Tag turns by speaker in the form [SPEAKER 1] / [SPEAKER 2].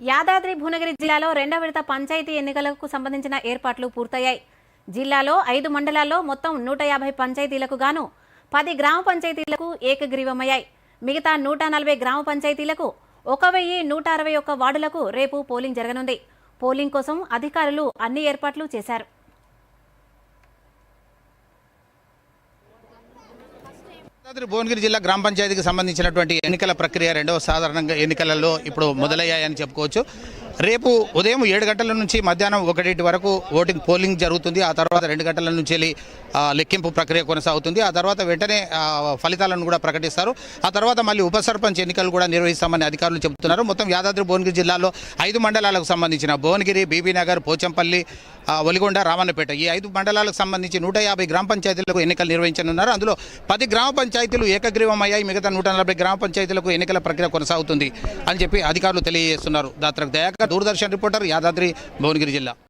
[SPEAKER 1] యాదాద్రి భువనగిరి జిల్లాలో రెండవ విడత పంచాయతీ ఎన్నికలకు సంబంధించిన ఏర్పాట్లు పూర్తయ్యాయి. జిల్లాలో ఐదు మండలాల్లో మొత్తం నూట యాభై పంచాయతీలకు గాను పది గ్రామ పంచాయతీలకు ఏకగ్రీవమయ్యాయి. మిగతా నూట నలభై గ్రామ పంచాయతీలకు ఒక వెయ్యి నూట అరవై ఒక్క వార్డులకు రేపు పోలింగ్ జరగనుంది. పోలింగ్ కోసం అధికారులు అన్ని ఏర్పాట్లు చేశారు.
[SPEAKER 2] యాదాద్రి భువనగిరి జిల్లా గ్రామ పంచాయతీకి సంబంధించినటువంటి ఎన్నికల ప్రక్రియ రెండవ సాధారణంగా ఎన్నికలలో ఇప్పుడు మొదలయ్యాయని చెప్పుకోవచ్చు. రేపు ఉదయం ఏడు గంటల నుంచి మధ్యాహ్నం ఒకటి వరకు ఓటింగ్ పోలింగ్ జరుగుతుంది. ఆ తర్వాత రెండు గంటల నుంచి వెళ్ళి లెక్కింపు ప్రక్రియ కొనసాగుతుంది. ఆ తర్వాత వెంటనే ఫలితాలను కూడా ప్రకటిస్తారు. ఆ తర్వాత మళ్ళీ ఉప సర్పంచ్ ఎన్నికలు కూడా నిర్వహిస్తామని అధికారులు చెబుతున్నారు. మొత్తం యాదాద్రి భువనగిరి జిల్లాలో ఐదు మండలాలకు సంబంధించిన భువనగిరి బీబీనగర్ పోచంపల్లి ఒలిగొండ రామన్నపేట ఈ ఐదు మండలాలకు సంబంధించి నూట యాభై గ్రామ పంచాయతీలకు ఎన్నికలు నిర్వహించనున్నారు. అందులో పది గ్రామ పంచాయతీలు ఏకగ్రీవం అయ్యాయి మిగతా నూట నలభై గ్రామ పంచాయతీలకు ఎన్నికల ప్రక్రియ కొనసాగుతుంది అని చెప్పి అధికారులు తెలియజేస్తున్నారు. దాత్రకు దయాకర్ దూరదర్శన్ రిపోర్టర్ యాదాద్రి భువనగిరి జిల్లా